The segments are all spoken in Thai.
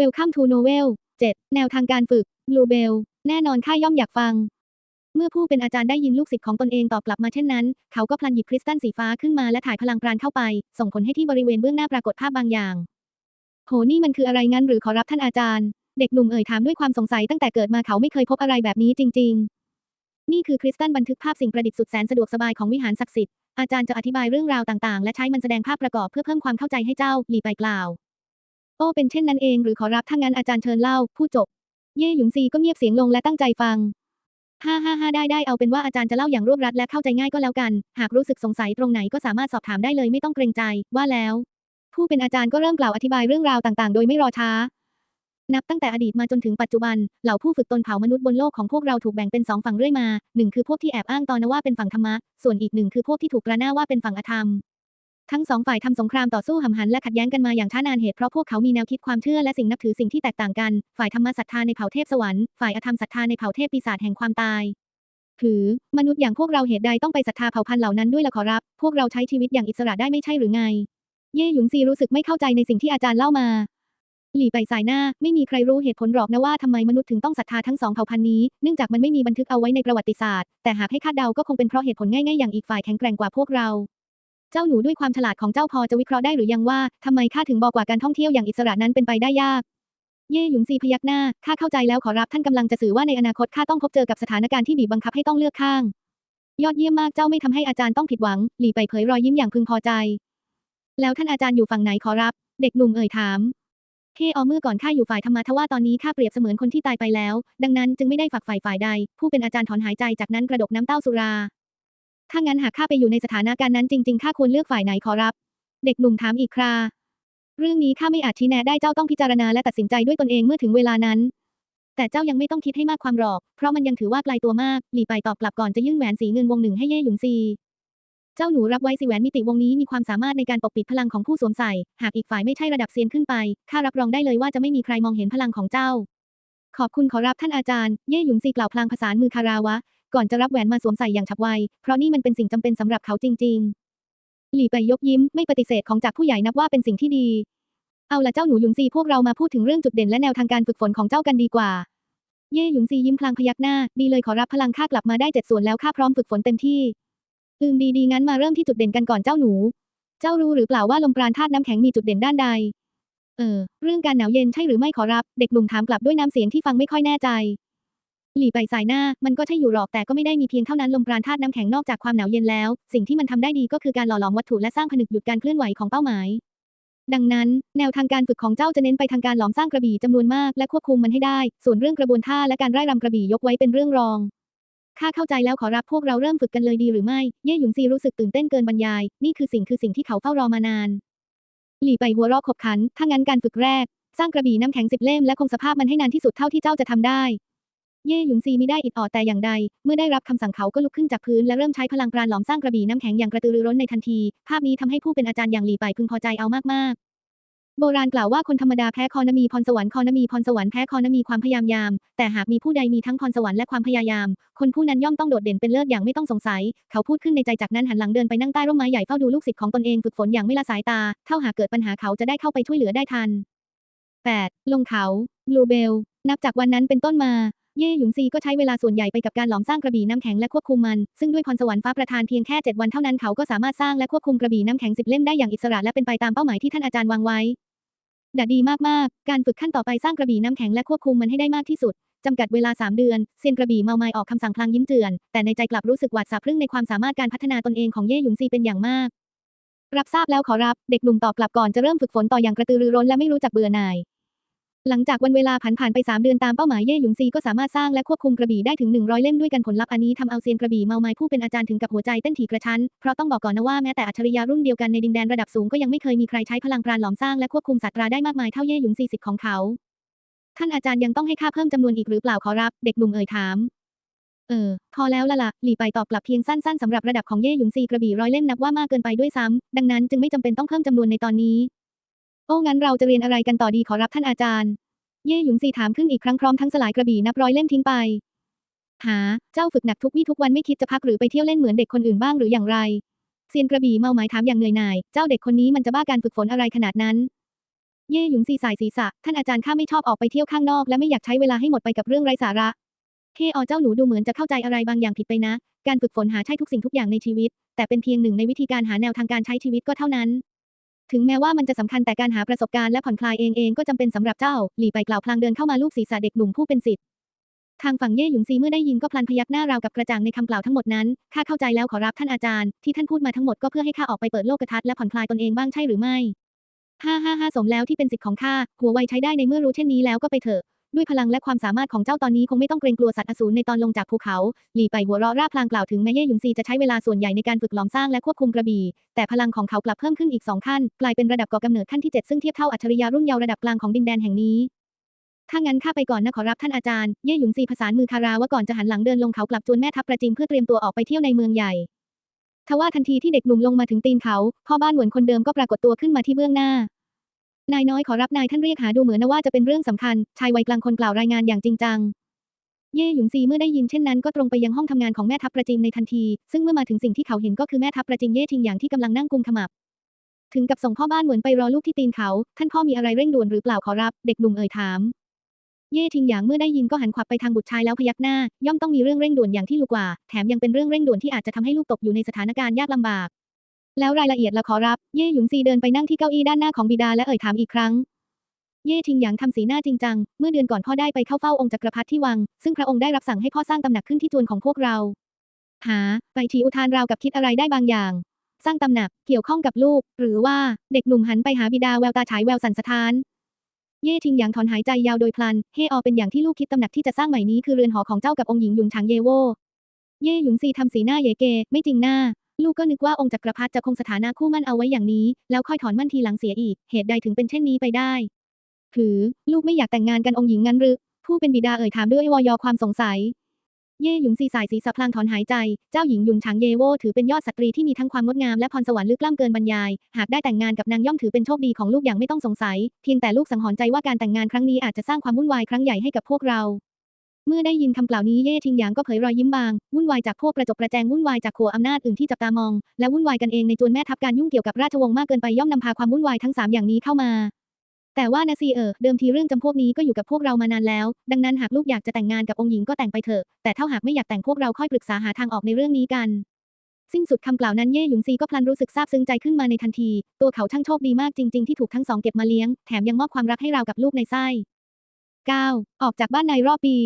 Welcome to Novel 7แนวทางการฝึก Bluebell แน่นอนข้าย่อมอยากฟัง เมื่อผู้เป็นอาจารย์ได้ยินลูกศิษย์ของตนเองตอบกลับมาเช่นนั้น เขาก็พลันหยิบคริสตัลสีฟ้าขึ้นมาและถ่ายพลังปราณเข้าไป ส่งผลให้ที่บริเวณเบื้องหน้าปรากฏภาพบางอย่าง โหนี่มันคืออะไรงั้นหรือขอรับท่านอาจารย์ เด็กหนุ่มเอ่ยถามด้วยความสงสัยตั้งแต่เกิดมาเขาไม่เคยพบอะไรแบบนี้จริง ๆ นี่คือคริสตัลบันทึกภาพสิ่งประดิษฐ์สุดแสนสะดวกสบายของวิหารศักดิ์สิทธิ์อาจารย์จะอธิบายเรื่องราวต่างๆ และใช้มันแสดงภาพประกอบเพื่อเพิ่มความเข้าใจให้เจ้าหลีไปกล่าว อ้เป็นเช่นนั้นเองหรือขอรับถ้างั้นอาจารย์เชิญเล่าพูดจบ เย่หยุนซีก็เงียบเสียงลงและตั้งใจฟังฮ่าฮ่าฮ่าได้ได้เอาเป็นว่าอาจารย์จะเล่าอย่างรวบรัดและเข้าใจง่ายก็แล้วกัน หากรู้สึกสงสัยตรงไหนก็สามารถสอบถามได้เลยไม่ต้องเกรงใจ ว่าแล้ว ผู้เป็นอาจารย์ก็เริ่มกล่าวอธิบายเรื่องราวต่างๆ โดยไม่รอช้า นับตั้งแต่อดีตมาจนถึงปัจจุบัน เหล่าผู้ฝึกตนเผ่ามนุษย์บนโลกของพวกเราถูกแบ่งเป็นสองฝั่งเรื่อยมาหนึ่งคือพวกที่แอบอ้างตอนนว่าเป็นฝั่งธรรมะ ส่วนอีกหนึ่งคือพวกที่ถูกประหน้าว่าเป็นฝั่งอธรรม ทั้งสองฝ่ายทำสงครามต่อสู้หำหันและขัดแย้งกันมาอย่างช้านานเหตุเพราะพวกเขามีแนวคิดความเชื่อและสิ่งนับถือสิ่งที่แตกต่างกัน ฝ่ายธรรมศรัทธาในเผ่าเทพสวรรค์ ฝ่ายอธรรมศรัทธาในเผ่าเทพปีศาจแห่งความตายหรือ มนุษย์อย่างพวกเราเหตุใดต้องไปศรัทธาเผ่าพันธุ์เหล่านั้นด้วยล่ะขอรับ พวกเราใช้ชีวิตอย่างอิสระได้ไม่ใช่หรือไง เย่หยุนซีรู้สึกไม่เข้าใจในสิ่งที่อาจารย์เล่ามาหลี่ไปสายหน้า ไม่มีใครรู้เหตุผลหรอกนะว่าทำไมมนุษย์ถึงต้องศรัทธาทั้งสองเผ่าพันธุ์นี้ เนื่องจากมันไม่มีบันทึกเอาไว้ในประวัติศาสตร์ แต่หากให้คาดเดาก็คงเป็นเพราะเหตุผลง่ายๆอย่างอีกฝ่ายแข็งแกร่งกว่าพวกเรา เจ้าหนูด้วยความฉลาดของเจ้าพอจะวิเคราะห์ได้หรือยังว่าทำไมข้าถึงบอกว่าการท่องเที่ยวอย่างอิสระนั้นเป็นไปได้ยาก เย่หยุนซีพยักหน้าข้าเข้าใจแล้วขอรับท่านกำลังจะสื่อว่าในอนาคตข้าต้องพบเจอกับสถานการณ์ที่บีบบังคับให้ต้องเลือกข้าง ยอดเยี่ยมมากเจ้าไม่ทำให้อาจารย์ต้องผิดหวัง หลี่ไปเผยรอยยิ้มอย่างพึงพอใจ แล้วท่านอาจารย์อยู่ฝั่งไหนขอรับ เด็กหนุ่มเอ่ยถามเฮ้อเมื่อก่อนข้าอยู่ฝ่ายธรรมะทว่าตอนนี้ข้าเปรียบเสมือนคนที่ตายไปแล้ว ดังนั้นจึงไม่ได้ฝักฝ่ายฝ่ายใด ผู้เป็นอาจารย์ถอนหายใจจากนั้นกระดกน้ำเต้าสุรา ถ้างั้นหากข้าไปอยู่ในสถานการณ์นั้นจริงๆข้าควรเลือกฝ่ายไหนขอรับ เด็กหนุ่มถามอีกครา เรื่องนี้ข้าไม่อาจชี้แนะได้เจ้าต้องพิจารณาและตัดสินใจด้วยตนเองเมื่อถึงเวลานั้น แต่เจ้ายังไม่ต้องคิดให้มากความหรอก เพราะมันยังถือว่าไกลตัวมาก หลีไปตอบกลับก่อนจะยื่นแหวนสีเงินวงหนึ่งให้เย่หยุนซีเจ้าหนูรับไว้สิแหวนมิติวงนี้มีความสามารถในการปกปิดพลังของผู้สวมใส่ หากอีกฝ่ายไม่ใช่ระดับเซียนขึ้นไป ข้ารับรองได้เลยว่าจะไม่มีใครมองเห็นพลังของเจ้า ขอบคุณขอรับท่านอาจารย์ เย่หยุนซีกล่าวพลางผสานมือคาราวะ ก่อนจะรับแหวนมาสวมใส่อย่างฉับไว เพราะนี่มันเป็นสิ่งจำเป็นสำหรับเขาจริง ๆ หลี่ไปยกยิ้มไม่ปฏิเสธของจากผู้ใหญ่นับว่าเป็นสิ่งที่ดี เอาละเจ้าหนูหยุนซีพวกเรามาพูดถึงเรื่องจุดเด่นและแนวทางการฝึกฝนของเจ้ากันดีกว่า เย่หยุนซียิ้มพลางพยักหน้า ดีเลยขอรับพลังข้ากลับมาได้เจ็ดส่วนแล้วข้าพร้อมฝึกฝนเต็มที่ อืมดีดีงั้นมาเริ่มที่จุดเด่นกันก่อนเจ้าหนู เจ้ารู้หรือเปล่าว่าลมปราณธาตุน้ำแข็งมีจุดเด่นด้านใด เออ เรื่องการหนาวเย็นใช่หรือไม่ขอรับ เด็กหนุ่มถามกลับด้วยน้ำเสียงที่ฟังไม่ค่อยแน่ใจ หลี่ไปสายหน้า มันก็ใช่อยู่หรอกแต่ก็ไม่ได้มีเพียงเท่านั้นลมปราณธาตุน้ำแข็งนอกจากความหนาวเย็นแล้ว สิ่งที่มันทำได้ดีก็คือการหล่อหลอมวัตถุและสร้างผนึกหยุดการเคลื่อนไหวของเป้าหมาย ดังนั้น แนวทางการฝึกของเจ้าจะเน้นไปทางการหลอมสร้างกระบี่จำนวนมากและควบคุมมันให้ได้ ส่วนเรื่องกระบวนท่าและการไล่รำกระบี่ยกไว้เป็นเรื่องรองข้าเข้าใจแล้วขอรับพวกเราเริ่มฝึกกันเลยดีหรือไม่ เย่หยุนซีรู้สึกตื่นเต้นเกินบรรยาย นี่คือสิ่งคือสิ่งที่เขาเฝ้ารอมานาน หลี่ไปหัวเราะขบขัน ถ้างั้นการฝึกแรก สร้างกระบี่น้ำแข็งสิบเล่มและคงสภาพมันให้นานที่สุดเท่าที่เจ้าจะทำได้ เย่หยุนซีไม่ได้อิดออดแต่อย่างใด เมื่อได้รับคำสั่งเขาก็ลุกขึ้นจากพื้นและเริ่มใช้พลังปราณหลอมสร้างกระบี่น้ำแข็งอย่างกระตือรือร้นในทันที ภาพนี้ทำให้ผู้เป็นอาจารย์อย่างหลีไปพึงพอใจเอามากๆโบราณกล่าวว่าคนธรรมดาแพ้คอนมีพรสวรรค์คอนมีพรสวรรค์แพ้คอนมีความพยายามยาม แต่หากมีผู้ใดมีทั้งพรสวรรค์และความพยายาม คนผู้นั้นย่อมต้องโดดเด่นเป็นเลิศอย่างไม่ต้องสงสัย เขาพูดขึ้นในใจจากนั้นหันหลังเดินไปนั่งใต้ร่มไม้ใหญ่เฝ้าดูลูกศิษย์ของตนเองฝึกฝนอย่างไม่ละสายตา เท่าหากเกิดปัญหาเขาจะได้เข้าไปช่วยเหลือได้ทัน 8. ลงเขา บลูเบล นับจากวันนั้นเป็นต้นมา เย่หยุนซีก็ใช้เวลาส่วนใหญ่ไปกับการหลอมสร้างกระบี่น้ำแข็งและควบคุมมัน ซึ่งด้วยพรสวรรค์ฟ้าประทานเพียงแค่7วันเท่านั้นเขาก็สามารถสร้างและควบคุมกระบี่น้ำแข็งสิบเล่มได้อย่างอิสระและเป็นไปตามเป้าหมายที่ท่านอาจารย์วางไว้ดัดดีมากๆ การฝึกขั้นต่อไปสร้างกระบี่น้ำแข็งและควบคุมมันให้ได้มากที่สุดจำกัดเวลา 3 เดือน เซียนกระบี่เมาไมายออกคำสั่งพลางยิ้มเจือน แต่ในใจกลับรู้สึกหวาดสะพรึงในความสามารถการพัฒนาตนเองของเย่หยุนซีเป็นอย่างมาก รับทราบแล้วขอรับ เด็กหนุ่มตอบกลับก่อนจะเริ่มฝึกฝนต่ออย่างกระตือรือร้นและไม่รู้จักเบื่อหน่าย หลังจากวันเวลาผ่านผ่านไป 3 เดือนตามเป้าหมายเย่หยุนซีก็สามารถสร้างและควบคุมกระบี่ได้ถึง 100 เล่มด้วยกันผลลัพธ์อันนี้ทำเอาเซียนกระบี่เมาไมายผู้เป็นอาจารย์ถึงกับหัวใจเต้นถี่กระชั้น เพราะต้องบอกก่อนนะว่าแม้แต่อัจฉริยะรุ่นเดียวกันในดินแดนระดับสูงก็ยังไม่เคยมีใครใช้พลังปราณหลอมสร้างและควบคุมสัตราได้มากมายเท่าเย่หยุนซีสิทธิ์ของเขา ท่านอาจารย์ยังต้องให้ค่าเพิ่มจำนวนอีกหรือเปล่าขอรับ เด็กหนุ่มเอ่ยถาม เออ พอแล้วละละหลี่ไปตอบกลับเพียงสั้นๆสำหรับระดับของเย่หยุนซีกระบี่ร้อยเล่มนับว่ามากเกินไปด้วยซ้ำดังนั้นจึงไม่จำเป็นต้องเพิ่มจำนวนในตอนนี้ อ้งั้นเราจะเรียนอะไรกันต่อดีขอรับท่านอาจารย์ เย่หยุนซีถามขึ้นอีกครั้งพร้อมทั้งสลายกระบี่นับร้อยเล่มทิ้งไป หา เจ้าฝึกหนักทุกวี่ทุกวันไม่คิดจะพักหรือไปเที่ยวเล่นเหมือนเด็กคนอื่นบ้างหรืออย่างไร เซียนกระบี่เมาหมายถามอย่างเหนื่อยหน่าย เจ้าเด็กคนนี้มันจะบ้าการฝึกฝนอะไรขนาดนั้น เย่หยุนซีสายศีรษะ ท่านอาจารย์ข้าไม่ชอบออกไปเที่ยวข้างนอกและไม่อยากใช้เวลาให้หมดไปกับเรื่องไร้สาระเฮออเจ้าหนูดูเหมือนจะเข้าใจอะไรบางอย่างผิดไปนะ การฝึกฝนหาใช่ทุกสิ่งทุกอย่างในชีวิต แต่เป็นเพียงหนึ่งในวิธีการหาแนวทางการใช้ชีวิตก็เท่านั้น ถึงแม้ว่ามันจะสำคัญแต่การหาประสบการณ์และผ่อนคลายเองเองก็จำเป็นสำหรับเจ้า หลี่ไปกล่าวพลางเดินเข้ามาลูบศีรษะเด็กหนุ่มผู้เป็นสิทธิ์ทางฝั่งเย่หยุนซีเมื่อได้ยินก็พลันพยักหน้าราวกับกระจ่างในคำกล่าวทั้งหมดนั้น ข้าเข้าใจแล้วขอรับท่านอาจารย์ ที่ท่านพูดมาทั้งหมดก็เพื่อให้ข้าออกไปเปิดโลกทัศน์และผ่อนคลายตนเองบ้างใช่หรือไม่ ฮ่าฮ่าฮ่าสมแล้วที่เป็นสิทธิ์ของข้า หัวไวใช้ได้ในเมื่อรู้เช่นนี้แล้วก็ไปเถอะ ด้วยพลังและความสามารถของเจ้าตอนนี้คงไม่ต้องเกรงกลัวสัตว์อสูรในตอนลงจากภูเขา หลีไปหัวเราะร่าพลางกล่าวถึงแม้เย่หยุนซีจะใช้เวลาส่วนใหญ่ในการฝึกหลอมสร้างและควบคุมกระบี่ แต่พลังของเขากลับเพิ่มขึ้นอีกสองขั้น กลายเป็นระดับก่อกำเนิดขั้นที่7ซึ่งเทียบเท่าอัจฉริยะรุ่นเยาว์ระดับกลางของดินแดนแห่งนี้ถ้างั้นข้าไปก่อนนะขอรับท่านอาจารย์ เย่หยุนซีผสานมือคาราว่าก่อนจะหันหลังเดินลงเขากลับจวนแม่ทัพประจิมเพื่อเตรียมตัวออกไปเที่ยวในเมืองใหญ่ทว่าทันทีที่เด็กหนุ่มลงมาถึงตีนเขา พ่อบ้านหมือนคนเดิมก็ปรากฏตัวขึ้นมาที่เบื้องหน้า นายน้อยขอรับนายท่านเรียกหาดูเหมือนว่าจะเป็นเรื่องสำคัญ ชายวัยกลางคนกล่าวรายงานอย่างจริงจัง เย่หยุนซีเมื่อได้ยินเช่นนั้นก็ตรงไปยังห้องทำงานของแม่ทัพประจิมในทันที ซึ่งเมื่อมาถึงสิ่งที่เขาเห็นก็คือแม่ทัพประจิมเย่ทิงอย่างที่กำลังนั่งกุมขมับ ถึงกับส่งพ่อบ้านเหมือนไปรอลูกที่ตีนเขา ท่านพ่อมีอะไรเร่งด่วนหรือเปล่าขอรับ เด็กหนุ่มเอ่ยถาม เย่ทิงหยางเมื่อได้ยินก็หันขวับไปทางบุตรชายแล้วพยักหน้า ย่อมต้องมีเรื่องเร่งด่วนอย่างที่ลูกกว่า แถมยังเป็นเรื่องเร่งด่วนที่อาจจะทำให้ลูกตกอยู่ในสถานการณ์ยากลำบาก แล้วรายละเอียดละขอรับ เย่หยุนซีเดินไปนั่งที่เก้าอี้ด้านหน้าของบิดาและเอ่ยถามอีกครั้ง เย่ทิงหยางทำสีหน้าจริงจัง เมื่อเดือนก่อนพ่อได้ไปเข้าเฝ้าองค์จักรพรรดิที่วัง ซึ่งพระองค์ได้รับสั่งให้พ่อสร้างตำหนักขึ้นที่จวนของพวกเรา หา ไปทีอุทานราวกับคิดอะไรได้บางอย่าง สร้างตำหนัก เกี่ยวข้องกับลูก หรือว่า เด็กหนุ่มหันไปหาบิดาแววตาฉายแววสันสะท้าน เย่ทิงหยางถอนหายใจยาวโดยพลัน เฮออเป็นอย่างที่ลูกคิดตำหนักที่จะสร้างใหม่นี้คือเรือนหอของเจ้ากับองค์หญิงหยุนฉางเยโวเย่หยุนซีทำสีหน้าเยเก ไม่จริงหน้า ลูกก็นึกว่าองค์จักรพรรดิจะคงสถานะคู่มั่นเอาไว้อย่างนี้ แล้วค่อยถอนมั่นทีหลังเสียอีก เหตุใดถึงเป็นเช่นนี้ไปได้หือ ลูกไม่อยากแต่งงานกันองค์หญิงงั้นหรือ ผู้เป็นบิดาเอ่ยถามด้วยวอยความสงสัย เย่หยุนซีสายสีสะพลางถอนหายใจ เจ้าหญิงหยุนฉางเยโวถือเป็นยอดสตรีที่มีทั้งความงดงามและพรสวรรค์ลึกล้ำเกินบรรยาย หากได้แต่งงานกับนางย่อมถือเป็นโชคดีของลูกอย่างไม่ต้องสงสัย เพียงแต่ลูกสังหรณ์ใจว่าการแต่งงานครั้งนี้อาจจะสร้างความวุ่นวายครั้งใหญ่ให้กับพวกเรา เมื่อได้ยินคำกล่าวนี้เย่ทิงหยางก็เผยรอยยิ้มบาง วุ่นวายจากพวกประจบประแจงวุ่นวายจากขัวอำนาจอื่นที่จับตามอง และวุ่นวายกันเองในจวนแม่ทัพการยุ่งเกี่ยวกับราชวงศ์มากเกินไปย่อมนำพาความวุ่นวายทั้งสามอย่างนี้เข้ามา แต่ว่านะซีเออเดิมทีเรื่องจำพวกนี้ก็อยู่กับพวกเรามานานแล้ว ดังนั้นหากลูกอยากจะแต่งงานกับองค์หญิงก็แต่งไปเถอะ แต่ถ้าหากไม่อยากแต่งพวกเราค่อยปรึกษาหาทางออกในเรื่องนี้กันสิ้นสุดคำกล่าวนั้นเย่หยุนซีก็พลันรู้สึกซาบซึ้งใจขึ้นมาในทันที ตัวเขาช่างโชคดีมากจริง ๆ ที่ถูกทั้งสองเก็บมาเลี้ยง แถมยังมอบความรักให้เรากับลูกในไส้ 9. ออกจากบ้านในรอบปี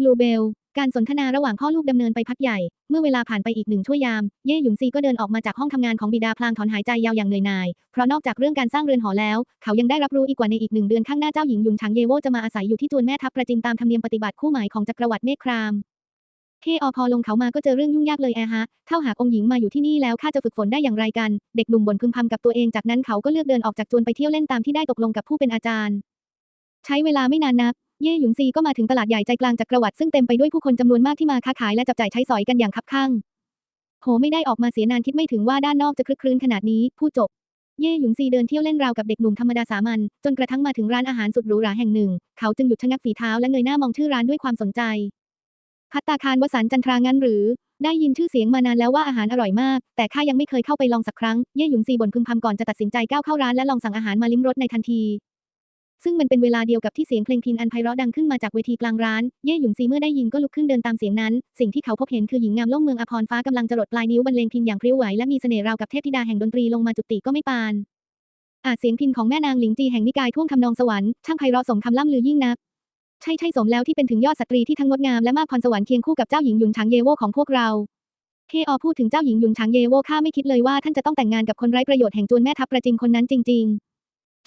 บลูเบล การสนทนาระหว่างพ่อลูกดำเนินไปพักใหญ่ เมื่อเวลาผ่านไปอีกหนึ่งชั่วยาม เย่หยุนซีก็เดินออกมาจากห้องทำงานของบิดาพลางถอนหายใจยาวอย่างเหนื่อยหน่าย เพราะนอกจากเรื่องการสร้างเรือนหอแล้ว เขายังได้รับรู้อีกว่าในอีกหนึ่งเดือนข้างหน้าเจ้าหญิงหยุนฉางเยโวจะมาอาศัยอยู่ที่จวนแม่ทัพประจินตามธรรมเนียมปฏิบัติคู่หมายของจักรวรรดิเมฆครามเฮอพอลงเขามาก็เจอเรื่องยุ่งยากเลยแอฮะ เท่าหากองหญิงมาอยู่ที่นี่แล้วข้าจะฝึกฝนได้อย่างไรกัน เด็กหนุ่มบ่นพึมพำกับตัวเองจากนั้นเขาก็เลือกเดินออกจากจวนไปเที่ยวเล่นตามที่ได้ตกลงกับผู้เป็นอาจารย์ ใช้เวลาไม่นานนัก เย่หยุนซีก็มาถึงตลาดใหญ่ใจกลางจักรวรรดิซึ่งเต็มไปด้วยผู้คนจำนวนมากที่มาค้าขายและจับจ่ายใช้สอยกันอย่างคับคั่ง โหไม่ได้ออกมาเสียนานคิดไม่ถึงว่าด้านนอกจะคลึกครื้นขนาดนี้ ผู้จบ เย่หยุนซีเดินเที่ยวเล่นราวกับเด็กหนุ่มธรรมดาสามัญจนกระทั่งมาถึงร้านอาหารสุดหรูหราแห่งหนึ่ง เขาจึงหยุดชะงักฝีเท้าและเงยหน้ามองชื่อร้านด้วยความสนใจ พัตตาคารวสันจันทรางั้นหรือ ได้ยินชื่อเสียงมานานแล้วว่าอาหารอร่อยมาก แต่ข้ายังไม่เคยเข้าไปลองสักครั้ง เย่หยุนซีบ่นพึมพำก่อนจะตัดสินใจก้าวเข้าร้านและลองสั่งอาหารมาลิ้มรสในทันที ซึ่งมันเป็นเวลาเดียวกับที่เสียงเพลงพินอันไพเราะดังขึ้นมาจากเวทีกลางร้าน เย่หยุนซีเมื่อได้ยินก็ลุกขึ้นเดินตามเสียงนั้น สิ่งที่เขาพบเห็นคือหญิงงามล่องเมืองอภรฟ้ากำลังจรดปลายนิ้วบรรเลงพินอย่างพริ้วไหวและมีเสน่ห์ราวกับเทพธิดาแห่งดนตรีลงมาจุติก็ไม่ปาน อาจเสียงพินของแม่นางหลิงจีแห่งนิกายท่วงทำนองสวรรค์ช่างไพเราะสมคำล่ำลือยิ่งนัก ใช่ใช่สมแล้วที่เป็นถึงยอดสตรีที่ทั้งงดงามและมากพรสวรรค์เคียงคู่กับเจ้าหญิงหยุนฉางเยโวของพวกเราเฮอพูดถึงเจ้าหญิงหยุนฉางเยโวข้าไม่คิดเลยว่าท่านจะต้องแต่งงานกับคนไร้ประโยชน์แห่งจวนแม่ทัพประจิงคนนั้นจริง ๆ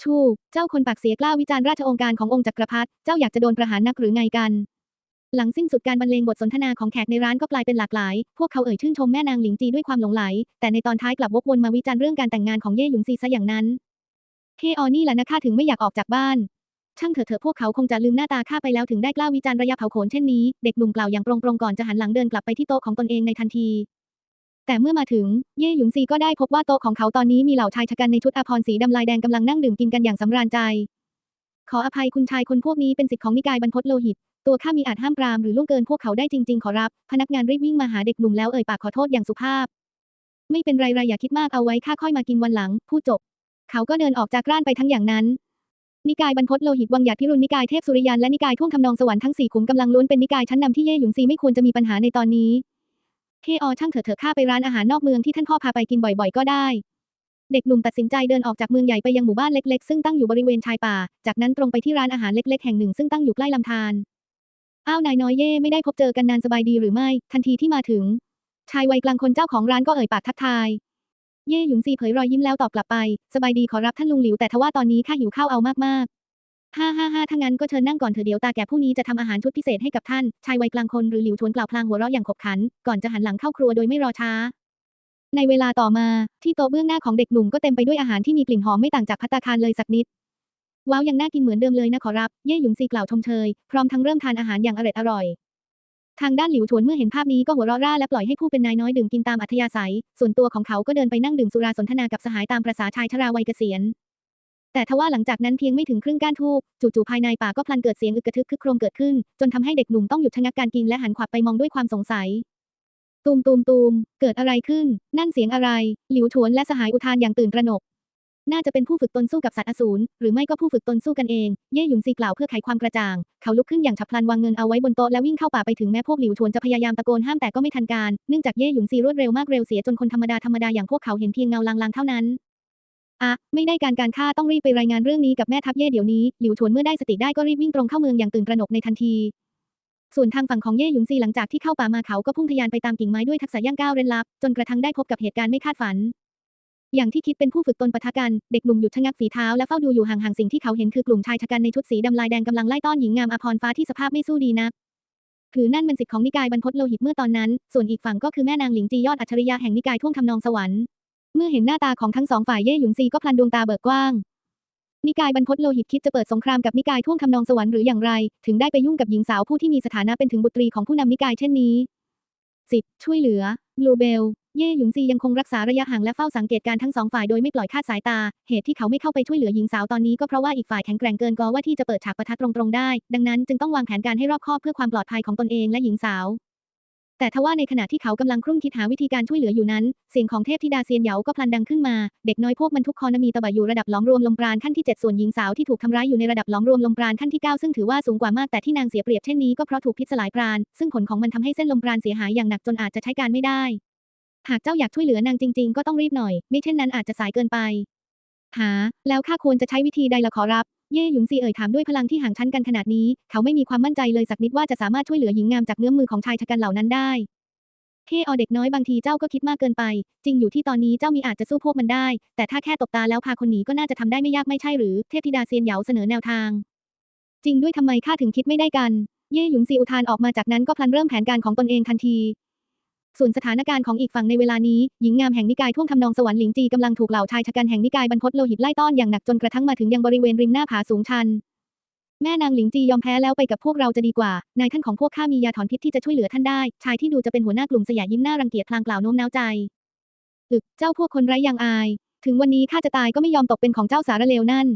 ชูเจ้าคนปากเสียกล้าวิจารณ์ราชองค์การขององค์จักรพรรดิ เจ้าอยากจะโดนประหารนักหรือไงกัน หลังสิ้นสุดการบรรเลงบทสนทนาของแขกในร้านก็กลายเป็นหลากหลาย พวกเขาเอ่ยชื่นชมแม่นางหลิงจีด้วยความหลงไหล แต่ในตอนท้ายกลับวกวนมาวิจารณ์เรื่องการแต่งงานของเย่หยุนซีซะอย่างนั้นเฮออนี่แหละนะข้าถึงไม่อยากออกจากบ้านช่างเถอะเถอะพวกเขาคงจะลืมหน้าตาข้าไปแล้วถึงได้กล้าวิจารณ์ระยะเผาโขนเช่นนี้ เด็กหนุ่มกล่าวอย่างปรงๆก่อนจะหันหลังเดินกลับไปที่โต๊ะของตนเองในทันที แต่เมื่อมาถึง เย่หยุนซีก็ได้พบว่าโต๊ะของเขาตอนนี้มีเหล่าชายชะกันในชุดอาภรณ์สีดำลายแดงกำลังนั่งดื่มกินกันอย่างสำราญใจ ขออภัยคุณชายคนพวกนี้เป็นสิทธิ์ของนิกายบรรพตโลหิต ตัวข้ามีอาจห้ามปรามหรือล่วงเกินพวกเขาได้จริง ๆ ขอรับ พนักงานรีบวิ่งมาหาเด็กหนุ่มแล้วเอ่ยปากขอโทษอย่างสุภาพ ไม่เป็นไรไรอย่าคิดมากเอาไว้ข้าค่อยมากินวันหลังพูดจบ เขาก็เดินออกจากร้านไปทั้งอย่างนั้น นิกายบรรพตโลหิตวังหยาดพิรุณนิกายเทพสุริยันและนิกายท่วงทำนองสวรรค์ทั้งสี่ขุมกำลังล้วนเป็นนิกายชั้นนำที่เย่หยุนซีไม่ควรจะมีปัญหาในตอนนี้ เฮออช่างเถอะเถอะข้าไปร้านอาหารนอกเมืองที่ท่านพ่อพาไปกินบ่อยๆ ก็ได้ เด็กหนุ่มตัดสินใจเดินออกจากเมืองใหญ่ไปยังหมู่บ้านเล็กๆ ซึ่งตั้งอยู่บริเวณชายป่า จากนั้นตรงไปที่ร้านอาหารเล็กๆ แห่งหนึ่งซึ่งตั้งอยู่ใกล้ลำธาร อ้าวนายน้อยเย่ไม่ได้พบเจอกันนานสบายดีหรือไม่ ทันทีที่มาถึง ชายวัยกลางคนเจ้าของร้านก็เอ่ยปากทักทาย เย่หยุนซีเผยรอยยิ้มแล้วตอบกลับไป สบายดีขอรับท่านลุงหลิวแต่ทว่าตอนนี้ข้าหิวข้าวเอามากๆ ฮ่าฮ่าฮ่าถ้างั้นก็เชิญนั่งก่อนเถอะเดี๋ยวตาแก่ผู้นี้จะทำอาหารชุดพิเศษให้กับท่าน ชายวัยกลางคนหรือหลิวชวนกล่าวพลางหัวเราะอย่างขบขัน ก่อนจะหันหลังเข้าครัวโดยไม่รอช้า ในเวลาต่อมาที่โต๊ะเบื้องหน้าของเด็กหนุ่มก็เต็มไปด้วยอาหารที่มีกลิ่นหอมไม่ต่างจากภัตตาคารเลยสักนิด ว้าวยังน่ากินเหมือนเดิมเลยนะขอรับ เย่หยุนซีกล่าวชมเชย พร้อมทั้งเริ่มทานอาหารอย่างอร็ดอร่อย ทางด้านหลิวชวนเมื่อเห็นภาพนี้ก็หัวเราะร่าและปล่อยให้ผู้เป็นนายน้อยดื่มกินตามอัธยาศัย ส่วนตัวของเขาก็เดินไปนั่งดื่มสุราสนทนากับสหายตามประษาชายชราวัยเกษียณ แต่ทว่าหลังจากนั้นเพียงไม่ถึงครึ่งก้านทูบจู่ๆภายในป่าก็พลันเกิดเสียงอึกกระทึกคึกโครมเกิดขึ้น จนทำให้เด็กหนุ่มต้องหยุดชะงักการกินและหันขวับไปมองด้วยความสงสัย ตูมตูมตูมเกิดอะไรขึ้น นั่นเสียงอะไร หลิวชวนและสหายอุทานอย่างตื่นตระหนก น่าจะเป็นผู้ฝึกตนสู้กับสัตว์อสูรหรือไม่ก็ผู้ฝึกตนสู้กันเอง เย่หยุนซีกล่าวเพื่อไขความกระจ่าง เขาลุกขึ้นอย่างฉับพลันวางเงินเอาไว้บนโต๊ะและวิ่งเข้าป่าไปถึงแม้พวกหลิวชวนจะพยายามตะโกนห้ามแต่ก็ไม่ทันการ เนื่องจากเย่หยุนซีรวดเร็วมากเร็วเสียจนคนธรรมดาธรรมดาอย่างพวกเขาเห็นเพียงเงาลางๆเท่านั้น อะไม่ได้การการข้าต้องรีบไปรายงานเรื่องนี้กับแม่ทัพเย่เดี๋ยวนี้ หลิวชวนเมื่อได้สติได้ก็รีบวิ่งตรงเข้าเมืองอย่างตื่นตระหนกในทันที ส่วนทางฝั่งของเย่หยุนซีหลังจากที่เข้าป่ามาเขาก็พุ่งทะยานไปตามกิ่งไม้ด้วยทักษะย่างก้าวเร้นลับ จนกระทั่งได้พบกับเหตุการณ์ไม่คาดฝัน อย่างที่คิดเป็นผู้ฝึกตนปะทะกัน เด็กหนุ่มหยุดชะงักฝีเท้าและเฝ้าดูอยู่ห่างๆสิ่งที่เขาเห็นคือกลุ่มชายชะกันในชุดสีดำลายแดงกำลังไล่ต้อนหญิงงามอภรฟ้าที่สภาพไม่สู้ดีนักคือนั่นเป็นสิทธิ์ของนิกายบรรพตโลหิตเมื่อตอนนั้น ส่วนอีกฝั่งก็คือแม่นางหลิงจียอดอัจฉริยะแห่งนิกายท่วงทำนองสวรรค์ เมื่อเห็นหน้าตาของทั้งสองฝ่ายเย่หยุนซีก็พลันดวงตาเบิกกว้าง นิกายบรรพตโลหิตคิดจะเปิดสงครามกับนิกายท่วงทำนองสวรรค์หรืออย่างไร ถึงได้ไปยุ่งกับหญิงสาวผู้ที่มีสถานะเป็นถึงบุตรีของผู้นำนิกายเช่นนี้ 10. ช่วยเหลือบลูเบล เย่หยุนซียังคงรักษาระยะห่างและเฝ้าสังเกตการทั้งสองฝ่ายโดยไม่ปล่อยคาดสายตา เหตุที่เขาไม่เข้าไปช่วยเหลือหญิงสาวตอนนี้ก็เพราะว่าอีกฝ่ายแข็งแกร่งเกินกว่าที่จะเปิดฉากปะทะตรงๆได้ ดังนั้นจึงต้องวางแผนการให้รอบคอบเพื่อความปลอดภัยของตนเองและหญิงสาว แต่ทว่าในขณะที่เขากำลังครุ่นคิดหาวิธีการช่วยเหลืออยู่นั้น เสียงของเทพธิดาเซียนเหยาก็พลันดังขึ้นมา เด็กน้อยพวกมันทุกคนมีตะบะอยู่ระดับหลอมรวมลมปราณขั้นที่ 7 ส่วนหญิงสาวที่ถูกทำร้ายอยู่ในระดับหลอมรวมลมปราณขั้นที่ 9 ซึ่งถือว่าสูงกว่ามากแต่ที่นางเสียเปรียบเช่นนี้ก็เพราะถูกพิษสลายปราณซึ่งผลของมันทำให้เส้นลมปราณเสียหายอย่างหนักจนอาจจะใช้การไม่ได้ หากเจ้าอยากช่วยเหลือนางจริง ๆ ก็ต้องรีบหน่อย ไม่เช่นนั้นอาจจะสายเกินไปหา แล้วข้าควรจะใช้วิธีใดละขอรับ เย่หยุนซีเอ่ยถามด้วยพลังที่ห่างชั้นกันขนาดนี้ เขาไม่มีความมั่นใจเลยสักนิดว่าจะสามารถช่วยเหลือหญิงงามจากเงื้อมมือของชายชะกันเหล่านั้นได้เฮ่อเด็กน้อยบางทีเจ้าก็คิดมากเกินไป จริงอยู่ที่ตอนนี้เจ้ามีอาจจะสู้พวกมันได้ แต่ถ้าแค่ตบตาแล้วพาคนหนีก็น่าจะทำได้ไม่ยากไม่ใช่หรือ เทพธิดาเซียนเหยาเสนอแนวทาง จริงด้วยทำไมข้าถึงคิดไม่ได้กัน เย่หยุนซีอุทานออกมาจากนั้นก็พลันเริ่มแผนการของตนเองทันที ส่วนสถานการณ์ของอีกฝั่งในเวลานี้ หญิงงามแห่งนิกายท่วงทำนองสวรรค์หลิงจีกำลังถูกเหล่าชายชะกันแห่งนิกายบรรพตโลหิตไล่ต้อนอย่างหนักจนกระทั่งมาถึงยังบริเวณริมหน้าผาสูงชัน แม่นางหลิงจียอมแพ้แล้วไปกับพวกเราจะดีกว่า นายท่านของพวกข้ามียาถอนพิษที่จะช่วยเหลือท่านได้ ชายที่ดูจะเป็นหัวหน้ากลุ่มสยายิ้มหน้ารังเกียจพลางกล่าวโน้มน้าวใจ อึกเจ้าพวกคนไร้ยางอาย ถึงวันนี้ข้าจะตายก็ไม่ยอมตกเป็นของเจ้าสารเลวนั่น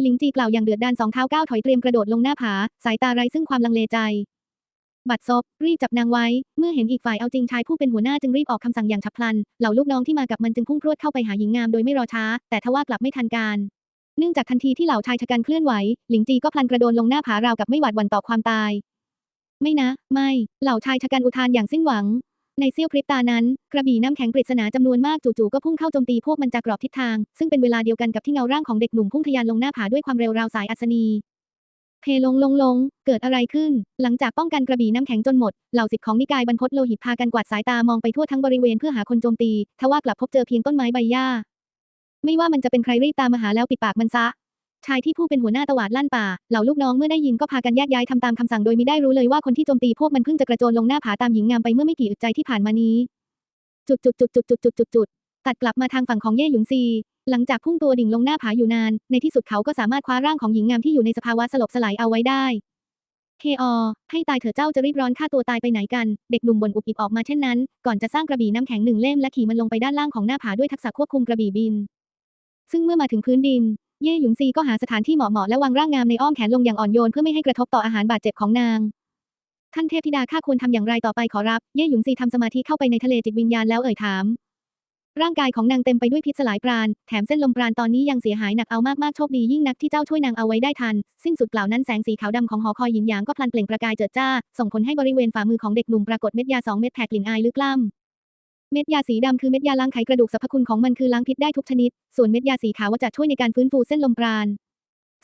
หลิงจีกล่าวอย่างเดือดดาลสองเท้าก้าวถอยเตรียมกระโดดลงหน้าผา สายตาไร้ซึ่งความลังเลใจ บัดซบรีบจับนางไว้ เมื่อเห็นอีกฝ่ายเอาจริงชายผู้เป็นหัวหน้าจึงรีบออกคำสั่งอย่างฉับพลัน เหล่าลูกน้องที่มากับมันจึงพุ่งพรวดเข้าไปหาหญิงงามโดยไม่รอช้า แต่ทว่ากลับไม่ทันการ เนื่องจากทันทีที่เหล่าชายชะกันเคลื่อนไหว หลิงจีก็พลันกระโดดลงหน้าผาราวกับไม่หวาดหวั่นต่อความตาย ไม่นะ ไม่ เหล่าชายชะกันอุทานอย่างสิ้นหวัง ในเสี้ยวพริบตานั้น กระบี่น้ำแข็งปริศนาจำนวนมากจู่ๆก็พุ่งเข้าโจมตีพวกมันจากกรอบทิศทาง ซึ่งเป็นเวลาเดียวกันกับที่เงาร่างของเด็กหนุ่มพุ่งทะยานลงหน้าผาด้วยความเร็วราวสายอัศนี เพลงลงลง เกิดอะไรขึ้น หลังจากป้องกันกระบี่น้ำแข็งจนหมด เหล่าสิทธิของนิกายบรรพตโลหิตพากันกวาดสายตามองไปทั่วทั้งบริเวณเพื่อหาคนโจมตี ทว่ากลับพบเจอเพียงต้นไม้ใบหญ้า ไม่ว่ามันจะเป็นใครรีบตามมาหาแล้วปิดปากมันซะ ชายที่ผู้เป็นหัวหน้าตวาดลั่นป่า เหล่าลูกน้องเมื่อได้ยินก็พากันแยกย้ายทำตามคำสั่งโดยไม่ได้รู้เลยว่าคนที่โจมตีพวกมันเพิ่งจะกระโจนลงหน้าผาตามหญิงงามไปเมื่อไม่กี่อึดใจที่ผ่านมานี้ จุดจุดจุดจุดจุดจุดจุดตัดกลับมาทางฝั่งของเย่หยุนซี หลังจากพุ่งตัวดิ่งลงหน้าผาอยู่นาน ในที่สุดเขาก็สามารถคว้าร่างของหญิงงามที่อยู่ในสภาวะสลบสลายเอาไว้ได้ เคอให้ตายเถอะเจ้าจะรีบร้อนฆ่าตัวตายไปไหนกัน เด็กหนุ่มบ่นอุบอิบออกมาเช่นนั้น ก่อนจะสร้างกระบี่น้ำแข็งหนึ่งเล่มและขี่มันลงไปด้านล่างของหน้าผาด้วยทักษะควบคุมกระบี่บิน ซึ่งเมื่อมาถึงพื้นดิน เย่หยุนซีก็หาสถานที่เหมาะๆและวางร่างงามในอ้อมแขนลงอย่างอ่อนโยนเพื่อไม่ให้กระทบต่ออาหารบาดเจ็บของนางท่านเทพธิดาข้าควรทำอย่างไรต่อไปขอรับ เย่หยุนซีทำสมาธิเข้าไปในทะเลจิตวิญญาณแล้วเอ่ยถาม ร่างกายของนางเต็มไปด้วยพิษสลายปราณ แถมเส้นลมปราณตอนนี้ยังเสียหายหนักเอามากๆ โชคดียิ่งนักที่เจ้าช่วยนางเอาไว้ได้ทัน สิ้นสุดกล่าวนั้นแสงสีขาวดำของหอคอยหินหยางก็พลันเปล่งประกายเจิดจ้า ส่งผลให้บริเวณฝ่ามือของเด็กหนุ่มปรากฏเม็ดยาสองเม็ดแผ่กลิ่นอายลึกล้ำเม็ดยาสีดำคือเม็ดยาล้างไขกระดูกสรรพคุณของมันคือล้างพิษได้ทุกชนิด ส่วนเม็ดยาสีขาวจะช่วยในการฟื้นฟูเส้นลมปราณ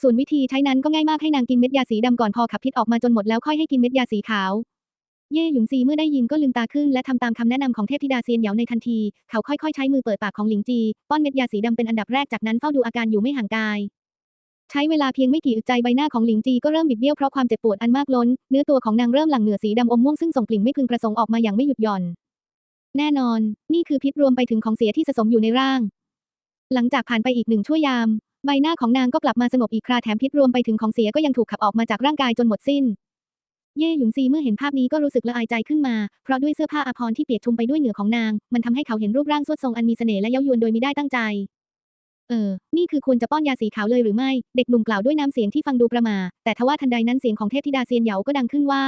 ส่วนวิธีใช้นั้นก็ง่ายมากให้นางกินเม็ดยาสีดำก่อนพอขับพิษออกมาจนหมดแล้วค่อยให้กินเม็ดยาสีขาว เย่หยุนซีเมื่อได้ยินก็ลืมตาขึ้นและทำตามคำแนะนำของเทพธิดาเซียนเหยาในทันที เขาค่อยๆ ใช้มือเปิดปากของหลิงจี ป้อนเม็ดยาสีดำเป็นอันดับแรกจากนั้นเฝ้าดูอาการอยู่ไม่ห่างกาย ใช้เวลาเพียงไม่กี่อึดใจใบหน้าของหลิงจีก็เริ่มบิดเบี้ยวเพราะความเจ็บปวดอันมากล้น เนื้อตัวของนางเริ่มหลั่งเหงื่อสีดำอมม่วงซึ่งส่งกลิ่นไม่พึงประสงค์ออกมาอย่างไม่หยุดหย่อน แน่นอน นี่คือพิษรวมไปถึงของเสียที่สะสมอยู่ในร่าง หลังจากผ่านไปอีกหนึ่งชั่วยาม ใบหน้าของนางก็กลับมาสงบอีกคราแถมพิษรวมไปถึงของเสียก็ยังถูกขับออกมาจากร่างกายจนหมดสิ้น เย่หยุนซีเมื่อเห็นภาพนี้ก็รู้สึกละอายใจขึ้นมา เพราะด้วยเสื้อผ้าอภรณ์ที่เปียกชุ่มไปด้วยเหงื่อของนาง มันทำให้เขาเห็นรูปร่างสวดทรงอันมีเสน่ห์และเย้ายวนโดยมิได้ตั้งใจ เออ นี่คือควรจะป้อนยาสีขาวเลยหรือไม่ เด็กหนุ่มกล่าวด้วยน้ำเสียงที่ฟังดูประมา แต่ทว่าทันใดนั้นเสียงของเทพธิดาเซียนเหยาก็ดังขึ้นว่า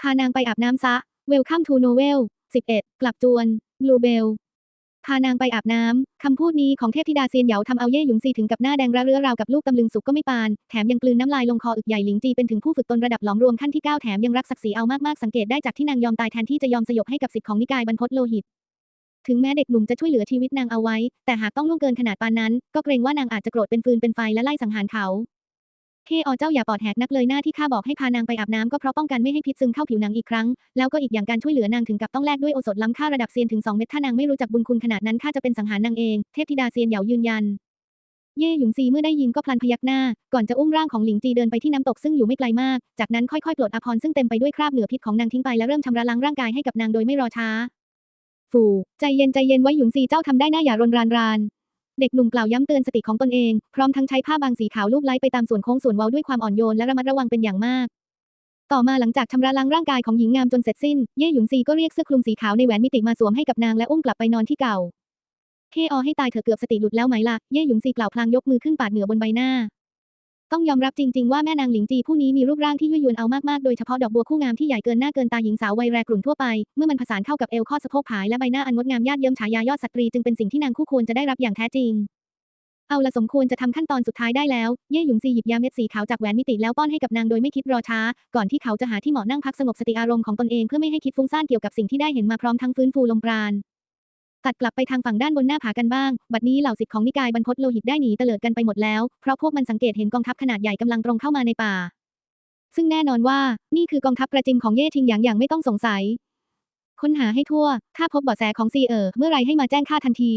พานางไปอาบน้ำซะ Welcome to Novel 11 กลับจวน Bluebell พานางไปอาบน้ำ คำพูดนี้ของเทพธิดาเซียนเหยาทำเอาเย่หยุนซีถึงกับหน้าแดงระเรื้อราวกับลูกตำลึงสุกก็ไม่ปาน แถมยังกลืนน้ำลายลงคออึกใหญ่หลิงจีเป็นถึงผู้ฝึกตนระดับหลอมรวมขั้นที่ 9 แถมยังรักศักดิ์ศรีเอามาก ๆ สังเกตได้จากที่นางยอมตายแทนที่จะยอมสยบให้กับสิทธิ์ของนิกายบรรพตโลหิต ถึงแม้เด็กหนุ่มจะช่วยเหลือชีวิตนางเอาไว้ แต่หากต้องล่วงเกินขนาดปานนั้น ก็เกรงว่านางอาจจะโกรธเป็นฟืนเป็นไฟและไล่สังหารเขา เฮ้อเจ้าอย่าปอดแหกนักเลยหน้าที่ข้าบอกให้พานางไปอาบน้ำก็เพราะป้องกันไม่ให้พิษซึมเข้าผิวหนังอีกครั้ง แล้วก็อีกอย่างการช่วยเหลือนางถึงกับต้องแลกด้วยโอสถล้ำค่าระดับเซียนถึง 2 เม็ดถ้านางไม่รู้จักบุญคุณขนาดนั้นข้าจะเป็นสังหารนางเอง เทพธิดาเซียนเหยายืนยัน เย่หยุนซีเมื่อได้ยินก็พลันพยักหน้า ก่อนจะอุ้มร่างของหลิงจีเดินไปที่น้ำตกซึ่งอยู่ไม่ไกลมาก จากนั้นค่อยๆปลดอภรณ์ซึ่งเต็มไปด้วยคราบเหงื่อพิษของนางทิ้งไปและเริ่มชำระล้างร่างกายให้กับนางโดยไม่รอช้าฟูใจเย็นใจเย็นไว้หยุนซีเจ้าทำได้หน้าอย่ารนรานราน เด็กหนุ่มกล่าวย้ำเตือนสติของตนเอง พร้อมทั้งใช้ผ้าบางสีขาวลูบไล้ไปตามส่วนโค้งส่วนเว้าด้วยความอ่อนโยนและระมัดระวังเป็นอย่างมาก ต่อมาหลังจากชำระล้างร่างกายของหญิงงามจนเสร็จสิ้น เย่หยุนซีก็เรียกเสื้อคลุมสีขาวในแหวนมิติมาสวมให้กับนางและอุ้มกลับไปนอนที่เก่าเฮออให้ตายเธอเกือบสติหลุดแล้วไหมล่ะ เย่หยุนซีกล่าวพลางยกมือขึ้นปาดเหนือบนใบหน้า ต้องยอมรับจริง ๆ ว่าแม่นางหลิงจีผู้นี้มีรูปร่างที่ยั่วยวนเอามากๆ โดยเฉพาะดอกบัวคู่งามที่ใหญ่เกินหน้าเกินตาหญิงสาววัยแรกรุ่นทั่วไป เมื่อมันผสานเข้ากับเอวข้อสะโพกผายและใบหน้าอันงดงามญาติเยิ้มฉายายอดสตรีจึงเป็นสิ่งที่นางคู่ควรจะได้รับอย่างแท้จริง เอาละสมควรจะทำขั้นตอนสุดท้ายได้แล้ว เย่หยุนซีหยิบยาเม็ดสีขาวจากแหวนมิติแล้วป้อนให้กับนางโดยไม่คิดรอช้า ก่อนที่เขาจะหาที่เหมาะนั่งพักสงบสติอารมณ์ของตนเองเพื่อไม่ให้คิดฟุ้งซ่านเกี่ยวกับสิ่งที่ได้เห็นมาพร้อมทั้งฟื้นฟูลมปราณ ตัดกลับไปทางฝั่งด้านบนหน้าผากันบ้าง บัดนี้เหล่าศิษย์ของนิกายบรรพตโลหิตได้หนีเตลิดกันไปหมดแล้ว เพราะพวกมันสังเกตเห็นกองทัพขนาดใหญ่กำลังตรงเข้ามาในป่า ซึ่งแน่นอนว่า นี่คือกองทัพประจิมของเย่ทิงหยางอย่างไม่ต้องสงสัย ค้นหาให้ทั่ว ถ้าพบเบาะแสของซีเอ๋อเมื่อไรให้มาแจ้งข้าทันที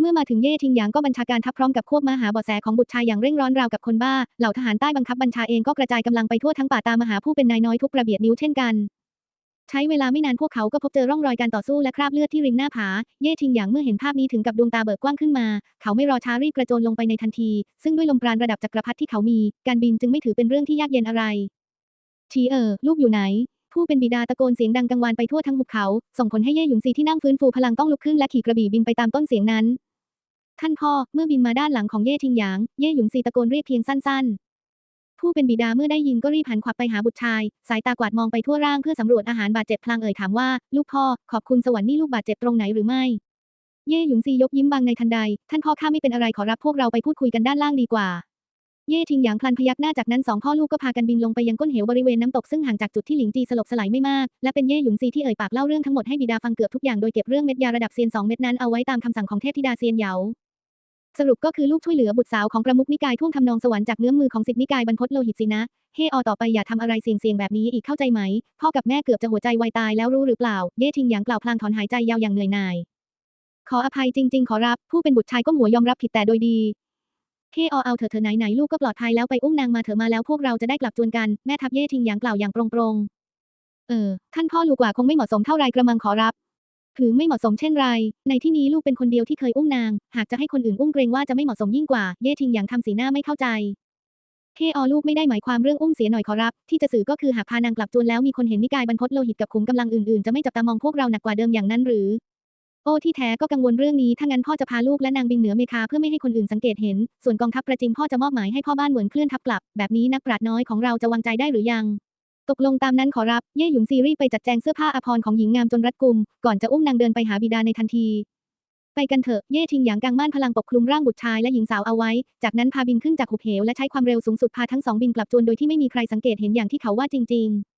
เมื่อมาถึงเย่ทิงหยางก็บัญชาการทัพพร้อมกับควบมาหาเบาะแสของบุตรชายอย่างเร่งร้อนราวกับคนบ้า เหล่าทหารใต้บังคับบัญชาเองก็กระจายกำลังไปทั่วทั้งป่าตามมาหาผู้เป็นนายน้อยทุกระเบียดนิ้วเช่นกัน ใช้เวลาไม่นานพวกเขาก็พบเจอร่องรอยการต่อสู้และคราบเลือดที่ริมหน้าผา เย่ทิงหยางเมื่อเห็นภาพนี้ถึงกับดวงตาเบิกกว้างขึ้นมา เขาไม่รอช้ารีบกระโจนลงไปในทันที ซึ่งด้วยลมปราณระดับจักรพรรดิที่เขามี การบินจึงไม่ถือเป็นเรื่องที่ยากเย็นอะไรทีเออลูกอยู่ไหน ผู้เป็นบิดาตะโกนเสียงดังกังวานไปทั่วทั้งหุบเขา ส่งผลให้เย่หยุนซีที่นั่งฟื้นฟูพลังต้องลุกขึ้นและขี่กระบี่บินไปตามต้นเสียงนั้น ท่านพ่อ เมื่อบินมาด้านหลังของเย่ทิงหยาง เย่หยุนซีตะโกนเรียกเพียงสั้นๆ ผู้เป็นบิดาเมื่อได้ยินก็รีบหันขวับไปหาบุตรชาย สายตากวาดมองไปทั่วร่างเพื่อสำรวจอาหารบาดเจ็บพลางเอ่ยถามว่า ลูกพ่อ ขอบคุณสวรรค์นี่ลูกบาดเจ็บตรงไหนหรือไม่ เย่หยุนซียกยิ้มบางในทันใด ท่านพ่อข้าไม่เป็นอะไรขอรับพวกเราไปพูดคุยกันด้านล่างดีกว่า เย่ทิงหยางพลันพยักหน้าจากนั้นสองพ่อลูกก็พากันบินลงไปยังก้นเหวบริเวณน้ำตกซึ่งห่างจากจุดที่หลิงจีสลบสลายไม่มาก และเป็นเย่หยุนซีที่เอ่ยปากเล่าเรื่องทั้งหมดให้บิดาฟังเกือบทุกอย่างโดยเก็บเรื่องเม็ดยาระดับเซียนสองเม็ดนั้นเอาไว้ตามคำสั่งของเทพธิดาเซียนเหยา สรุปก็คือลูกช่วยเหลือบุตรสาวของประมุขนิกายท่วงทำนองสวรรค์จากเงื้อมมือของสิทธินิกายบรรพตโลหิตสินะ เฮออต่อไปอย่าทำอะไรเสี่ยงๆแบบนี้อีกเข้าใจไหม พ่อกับแม่เกือบจะหัวใจวายตายแล้วรู้หรือเปล่า เย่ทิงหยางกล่าวพลางถอนหายใจยาวอย่างเหนื่อยหน่าย ขออภัยจริง ๆ ขอรับผู้เป็นบุตรชายก็หัวยอมรับผิดแต่โดยดีเฮอเอาเถอะเธอไหนๆลูกก็ปลอดภัยแล้วไปอุ้มนางมาเถอะมาแล้วพวกเราจะได้กลับจวนกันแม่ทัพเย่ทิงหยางกล่าวอย่างโปร่งๆเออท่านพ่อลูกกว่าคงไม่เหมาะสมเท่าไรกระมังขอรับ หรือไม่เหมาะสมเช่นไร ในที่นี้ลูกเป็นคนเดียวที่เคยอุ้มนาง หากจะให้คนอื่นอุ้มเกรงว่าจะไม่เหมาะสมยิ่งกว่า เย่ทิงหยางทำสีหน้าไม่เข้าใจเฮอลูกไม่ได้หมายความเรื่องอุ้มเสียหน่อยขอรับ ที่จะสื่อก็คือหากพานางกลับจวนแล้วมีคนเห็นนิกายบรรพตโลหิตกับขุมกำลังอื่นๆ จะไม่จับตามองพวกเราหนักกว่าเดิมอย่างนั้นหรือ โอ้ที่แท้ก็กังวลเรื่องนี้ถ้างั้นพ่อจะพาลูกและนางบินเหนือเมคาเพื่อไม่ให้คนอื่นสังเกตเห็น ส่วนกองทัพประจิมพ่อจะมอบหมายให้พ่อบ้านเหวินเคลื่อนทัพกลับ แบบนี้นักปราชญ์น้อยของเราจะวางใจได้หรือยัง ตกลงตามนั้นขอรับ เย่หยุนซีรีไปจัดแจงเสื้อผ้าอาภรณ์ของหญิงงามจนรัดกุม ก่อนจะอุ้มนางเดินไปหาบิดาในทันที ไปกันเถอะ เย่ทิงหยางกางม่านพลังปกคลุมร่างบุตรชายและหญิงสาวเอาไว้ จากนั้นพาบินขึ้นจากหุบเหวและใช้ความเร็วสูงสุดพาทั้งสองบินกลับจวนโดยที่ไม่มีใครสังเกตเห็นอย่างที่เขาว่าจริง ๆ